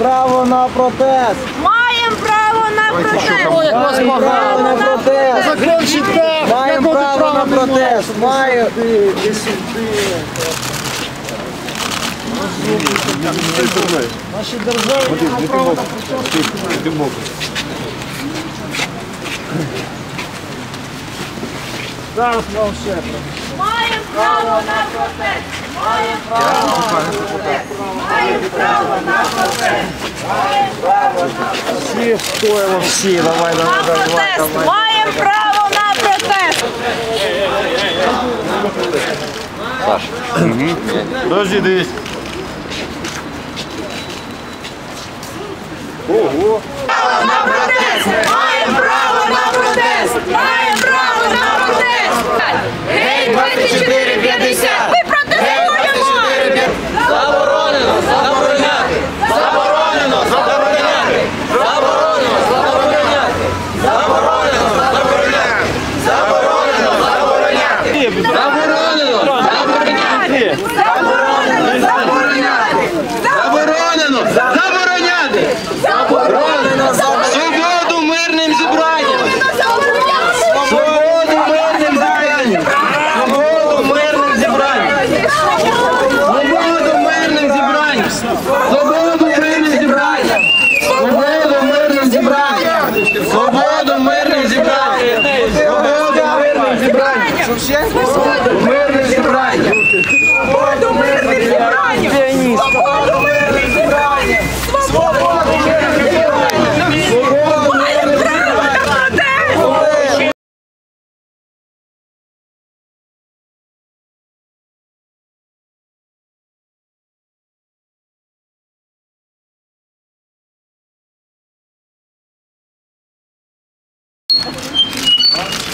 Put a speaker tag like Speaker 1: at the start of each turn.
Speaker 1: право на протест!
Speaker 2: Маємо право на протест!
Speaker 1: Маємо право на протест!
Speaker 3: Закончите!
Speaker 1: Маємо право на протест! Маю... Наші держави мають право на протест. Зараз вам ще про
Speaker 2: Маємо право на протест! Має право на протест!
Speaker 1: Всі встоїмо, всі, давай, давай, давай, давай.
Speaker 2: Маємо право на протест! Саш. Дожди, дивись.
Speaker 4: Заборонено забороняти! Заборонено забороняти! Заборонено забороняти! Заборонено Свободу мирним зібранням! Свободу мирним зібранням! Свободу мирним зібранням! Свободу мирним зібранням! зібрання. Мирне зібрання. Свободу мирних зібрання. Свободу мирних зібрання. Свободу
Speaker 2: мирних зібрання. Thank you.